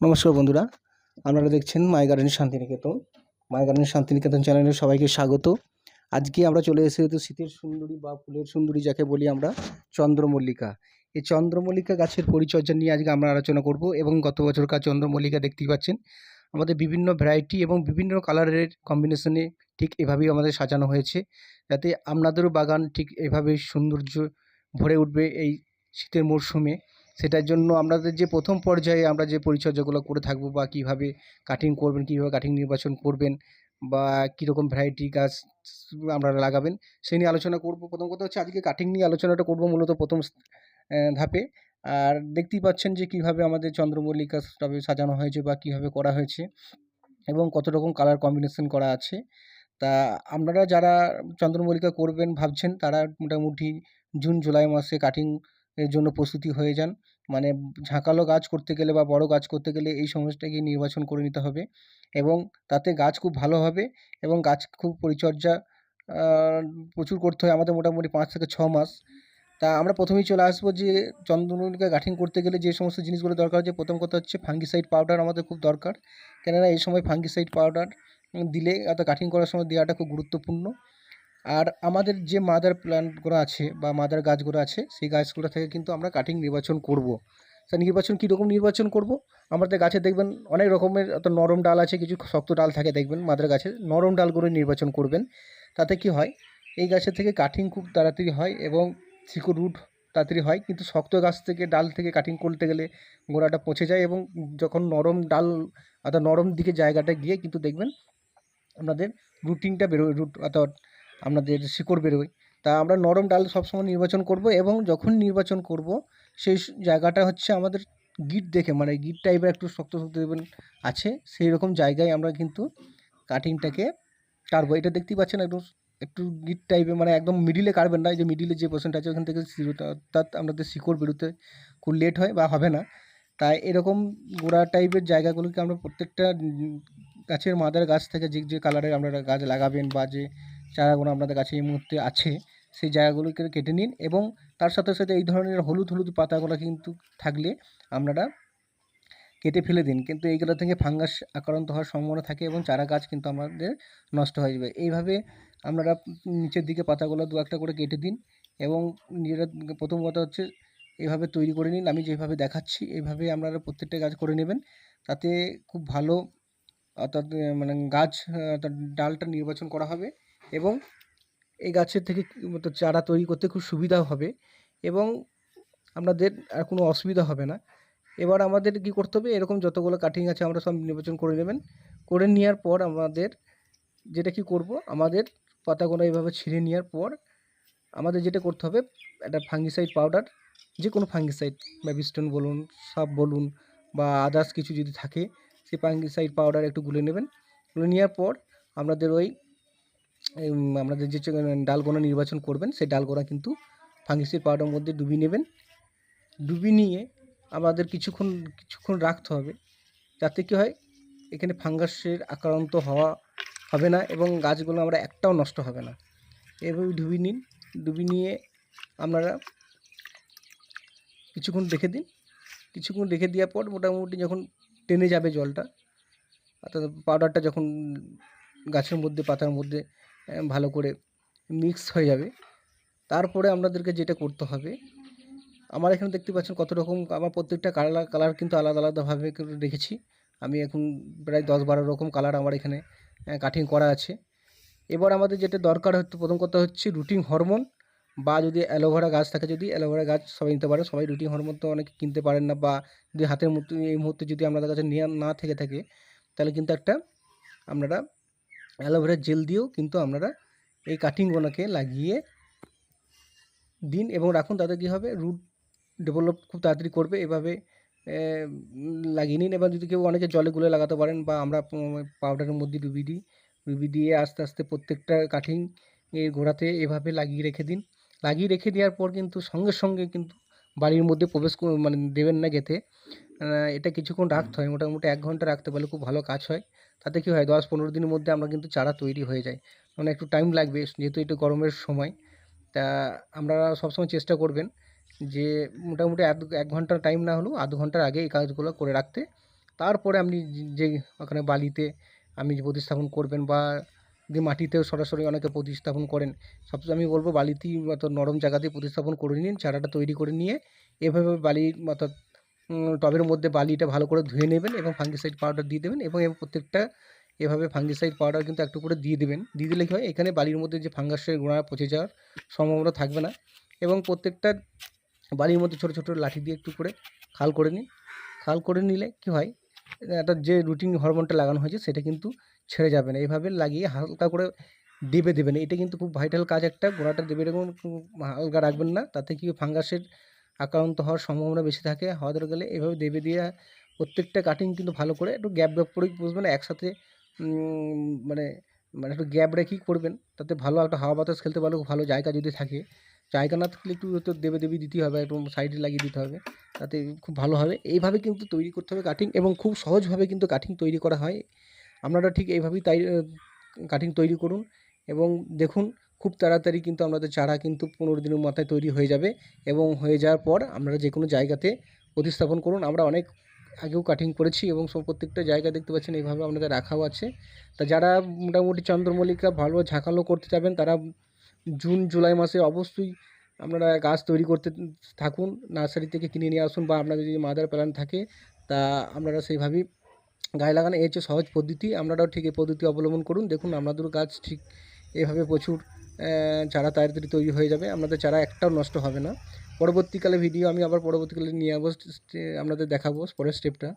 নমস্কার বন্ধুরা, আপনারা দেখছেন my garden Shantiniketan. My garden Shantiniketan চ্যানেলে সবাইকে স্বাগত। আজকে আমরা চলে এসেছি শীতের সুন্দরী বা ফুলের সুন্দরী যাকে বলি আমরা, চন্দ্রমল্লিকা। এই চন্দ্রমল্লিকা গাছের পরিচর্যা নিয়ে আজকে আমরা আলোচনা করব এবং গত বছরকার চন্দ্রমল্লিকা দেখতেই পাচ্ছেন। আমাদের বিভিন্ন ভ্যারাইটি এবং বিভিন্ন কালারের কম্বিনেশনে ঠিক এভাবেই আমাদের সাজানো হয়েছে, যাতে আপনাদেরও বাগান ঠিক এভাবে সৌন্দর্য ভরে উঠবে এই শীতের মরশুমে। সেটার জন্য আপনাদের যে প্রথম পর্যায়ে আমরা যে পরিচর্যাগুলো করে থাকব বা কীভাবে কাটিং করবেন, কীভাবে কাটিং নির্বাচন করবেন বা কীরকম ভ্যারাইটি গাছ আপনারা লাগাবেন সেই নিয়ে আলোচনা করব। প্রথম কথা হচ্ছে আজকে কাটিং নিয়ে আলোচনাটা করব মূলত প্রথম ধাপে। আর দেখতেই পাচ্ছেন যে কীভাবে আমাদের চন্দ্রমল্লিকা সাজানো হয়েছে বা কীভাবে করা হয়েছে এবং কত রকম কালার কম্বিনেশন করা আছে। তা আপনারা যারা চন্দ্রমল্লিকা করবেন ভাবছেন তারা মোটামুটি জুন, জুলাই মাসে কাটিং এর জন্য প্রস্তুতি হয়ে যান। মানে ঝাঁকালো গাছ করতে গেলে বা বড় গাছ করতে গেলে এই সময়টাকে নির্বাচন করে নিতে হবে এবং তাতে গাছ খুব ভালো হবে এবং গাছ খুব পরিচর্যা প্রচুর করতে হয় আমাদের মোটামুটি পাঁচ থেকে ছ মাস। তা আমরা প্রথমেই চলে আসব যে চন্দ্রমল্লিকা গাঠিং করতে গেলে যে সমস্ত জিনিসগুলো দরকার হচ্ছে, প্রথম কথা হচ্ছে ফাঙ্গিসাইড পাউডার আমাদের খুব দরকার। কেননা এই সময় ফাঙ্গিসাইড পাউডার দিলে অর্থাৎ কাটিং করার সময় দেওয়াটা খুব গুরুত্বপূর্ণ। আর আমাদের যে মাদার প্ল্যান্টগুলো আছে বা মাদার গাছগুলো আছে, সেই গাছগুলো থেকে কিন্তু আমরা কাটিং নির্বাচন করব। তা নির্বাচন কীরকম নির্বাচন করব? আমাদের গাছে দেখবেন অনেক রকমের অর্থাৎ নরম ডাল আছে, কিছু শক্ত ডাল থাকে দেখবেন মাদার গাছে, নরম ডালগুলো নির্বাচন করবেন। তাতে কি হয়? এই গাছের থেকে কাটিং খুব তাড়াতাড়ি হয় এবং শিকড় রুট তাড়াতাড়ি হয়, কিন্তু শক্ত গাছ থেকে ডাল থেকে কাটিং করতে গেলে গোড়াটা পচে যায় এবং যখন নরম ডাল অর্থাৎ নরম দিকে জায়গাটা গিয়ে কিন্তু দেখবেন আপনাদের রুটিংটা বেরোয় রুট অর্থাৎ আপনাদের শিকড় বেরোয় তা আমরা নরম ডাল সবসময় নির্বাচন করব এবং যখন নির্বাচন করব, সেই জায়গাটা হচ্ছে আমাদের গিট দেখে মানে গিট টাইপের একটু শক্ত শক্ত আছে, সেই রকম জায়গায় আমরা কিন্তু কাটিংটাকে কাটবো। এটা দেখতেই পাচ্ছেন একদম একটু গিট টাইপের মানে একদম মিডিলে কাটবেন না যে মিডিলে যে পোর্শনটা আছে, ওখান থেকে অর্থাৎ আমাদের শিকড় বেরোতে খুব লেট হয় বা হবে না। তাই এরকম গোড়া টাইপের জায়গাগুলোকে আমরা প্রত্যেকটা গাছের মাদার গাছ থেকে যে যে কালারের আপনারা গাছ লাগাবেন বা যে চারাগুলো আপনাদের কাছে এই মুহূর্তে আছে, সেই জায়গাগুলোকে কেটে নিন এবং তার সাথে সাথে এই ধরনের হলুদ হলুদ পাতাগুলো কিন্তু থাকলে আপনারা কেটে ফেলে দিন। কিন্তু এইগুলো থেকে ফাঙ্গাস আক্রান্ত হওয়ার সম্ভাবনা থাকে এবং চারা গাছ কিন্তু আমাদের নষ্ট হয়ে যাবে। এইভাবে আপনারা নিচের দিকে পাতাগুলো দু একটা করে কেটে দিন এবং নিজেরা প্রথম কথা হচ্ছে এভাবে তৈরি করে নিন। আমি যেভাবে দেখাচ্ছি এইভাবে আপনারা প্রত্যেকটা গাছ করে নেবেন। তাতে খুব ভালো অর্থাৎ মানে গাছ, অর্থাৎ ডালটা নির্বাচন করা হবে। এবং এই গাছের থেকে মতো চারা তৈরি করতে খুব সুবিধা হবে এবং আপনাদের আর কোনো অসুবিধা হবে না। এবার আমাদের কি করতে হবে? এরকম যতগুলো কাটিং আছে আমরা সব নির্বাচন করে নেবেন। করে নেওয়ার পর আমাদের যেটা কি করব? আমাদের পাতাগুলো এইভাবে ছিঁড়ে নেওয়ার পর আমাদের যেটা করতে হবে, একটা ফাঙ্গিসাইড পাউডার যে কোনো ফাঙ্গিসাইড ব্যাবিস্টন বলুন সাপ বলুন বা আদার্স কিছু যদি থাকে, সেই ফাঙ্গিসাইড পাউডার একটু গুলে নেবেন। গুলে নেওয়ার পর আপনাদের ওই আপনাদের যে ডালগোনা নির্বাচন করবেন, সেই ডালগোনা কিন্তু ফাঙ্গিসাইড পাউডারের মধ্যে ডুবিয়ে নেবেন। ডুবিয়ে নিয়ে আমাদের কিছুক্ষণ কিছুক্ষণ রাখতে হবে, যাতে কি হয়, এখানে ফাঙ্গাসের আক্রান্ত হওয়া হবে না এবং গাছগুলো আমরা একটাও নষ্ট হবে না। এভাবে ডুবিয়ে নিন, ডুবিয়ে নিয়ে আপনারা কিছুক্ষণ রেখে দিন। কিছুক্ষণ রেখে দেওয়ার পর মোটামুটি যখন টেনে যাবে জলটা, অর্থাৎ পাউডারটা যখন গাছের মধ্যে, পাতার মধ্যে ভালো করে মিক্স হয়ে যাবে। তারপরে আপনাদেরকে যেটা করতে হবে, আমার এখানে দেখতে পাচ্ছেন কত রকম, আমার প্রত্যেকটা কালার কালার কিন্তু আলাদা আলাদাভাবে রেখেছি। আমি এখন প্রায় দশ বারো রকম কালার আমার এখানে কাটিং করা আছে। এবার আমাদের যেটা দরকার হচ্ছে, প্রথম কথা হচ্ছে রুটিন হরমোন বা যদি অ্যালোভেরা গাছ থাকে, যদি অ্যালোভেরা গাছ সবাই নিতে পারে, সবাই রুটিন হরমোন তো অনেকে কিনতে পারেন না বা যদি হাতের মধ্যে এই মুহূর্তে যদি আপনাদের কাছে নেওয়া না থেকে থাকে, তাহলে কিন্তু একটা আপনারা অ্যালোভেরা জেল দিয়েও কিন্তু আপনারা এই কাটিংগুলোকে লাগিয়ে দিন এবং রাখুন। তাতে কী হবে? রুট ডেভেলপ খুব তাড়াতাড়ি করবে। এভাবে লাগিয়ে নিন এবার যদি কেউ অনেকে জলে গুলে লাগাতে পারেন বা আমরা পাউডারের মধ্যে ডুবিয়ে দিই, ডুবিয়ে দিয়ে আস্তে আস্তে প্রত্যেকটা কাঠিং গোড়াতে এভাবে লাগিয়ে রেখে দিন। লাগিয়ে রেখে দেওয়ার পর কিন্তু সঙ্গে সঙ্গে কিন্তু বাড়ির মধ্যে প্রবেশ মানে দেবেন না গেতে এটা কিছুক্ষণ রাখতে হয়। মোটামুটি এক ঘণ্টা রাখতে পারলে খুব ভালো কাজ হয়। তাতে কী হয়, দশ পনেরো দিনের মধ্যে আমরা কিন্তু চারা তৈরি হয়ে যায়। মানে একটু টাইম লাগবে, যেহেতু একটু গরমের সময়। তা আপনারা সবসময় চেষ্টা করবেন যে মোটামুটি এক ঘণ্টার টাইম না হলেও আধ ঘণ্টার আগে এই কাজগুলো করে রাখতে। তারপরে আপনি যে- ওখানে বালিতে যে প্রতিস্থাপন করবেন বা যে মাটিতেও সরাসরি অনেকে প্রতিস্থাপন করেন, সবসময় আমি বলব বালিতেই অর্থাৎ নরম জায়গাতেই প্রতিস্থাপন করে নিন, চারাটা তৈরি করে নিয়ে, এভাবে বালি অর্থাৎ টবের মধ্যে বালিটা ভালো করে ধুয়ে নেবেন এবং ফাঙ্গিসাইড পাউডার দিয়ে দেবেন এবং প্রত্যেকটা এভাবে ফাঙ্গিসাইড পাউডার কিন্তু একটু করে দিয়ে দেবেন। দিয়ে দিলে কী হয়? এখানে বালির মধ্যে যে ফাঙ্গাসের গোড়া পচে যাওয়ার সম্ভাবনা থাকবে না এবং প্রত্যেকটা বালির মধ্যে ছোটো ছোটো লাঠি দিয়ে একটু করে খাল করে নিন। খাল করে নিলে কী হয়? একটা যে রুটিন হরমোনটা লাগানো হয়েছে সেটা কিন্তু ছেড়ে যাবে না। এইভাবে লাগিয়ে হালকা করে ডেবে দেবেন। এটা কিন্তু খুব ভাইটাল কাজ। একটা গোড়াটা দেবে এরকম হালকা রাখবেন না। তাতে কি ফাঙ্গাসের আক্রান্ত হওয়ার সম্ভাবনা বেশি থাকে। হাওয়া ধরে গেলে এভাবে দেবে দিয়ে প্রত্যেকটা কাটিং কিন্তু ভালো করে একটু গ্যাপ গ্যাপ করেই বসবেন, একসাথে মানে মানে একটু গ্যাপ রেখেই করবেন। তাতে ভালো একটা হাওয়া বাতাস খেলতে পারলে ভালো জায়গা যদি থাকে। জায়গা না থাকলে একটু তো দেবে দেবী দিতে হবে, একটু সাইডে লাগিয়ে দিতে হবে। তাতে খুব ভালো হবে। এইভাবে কিন্তু তৈরি করতে হবে কাটিং এবং খুব সহজভাবে কিন্তু কাটিং তৈরি করা হয়। আপনারা ঠিক এইভাবেই তাই কাটিং তৈরি করুন এবং দেখুন খুব তাড়াতাড়ি কিন্তু আমাদের চারা কিন্তু পনেরো দিনের মাথায় তৈরি হয়ে যাবে এবং হয়ে যাওয়ার পর আপনারা যে কোনো জায়গাতে প্রতিস্থাপন করুন। আমরা অনেক আগেও কাটিং করেছি এবং সব প্রত্যেকটা জায়গা দেখতে পাচ্ছেন, এইভাবে আপনাদের রাখাও আছে। তা যারা মোটামুটি চন্দ্রমল্লিকা ভালো ঝাঁকালো করতে চাবেন তারা জুন, জুলাই মাসে অবশ্যই আপনারা গাছ তৈরি করতে থাকুন, নার্সারি থেকে কিনে নিয়ে আসুন বা আপনাদের যদি মাদার প্ল্যান থাকে, তা আপনারা সেইভাবেই গাছ লাগানো। এই হচ্ছে সহজ পদ্ধতি। আপনারাও ঠিক এই পদ্ধতি অবলম্বন করুন। দেখুন আপনাদেরও গাছ ঠিক এভাবে প্রচুর চারা তাড়াতাড়ি তৈরি হয়ে যাবে আপনাদের চারা একটাও নষ্ট হবে না। পরবর্তীকালে ভিডিও আমি আবার পরবর্তীকালে নিয়ে আসব আপনাদের দেখাবো পরের স্টেপটা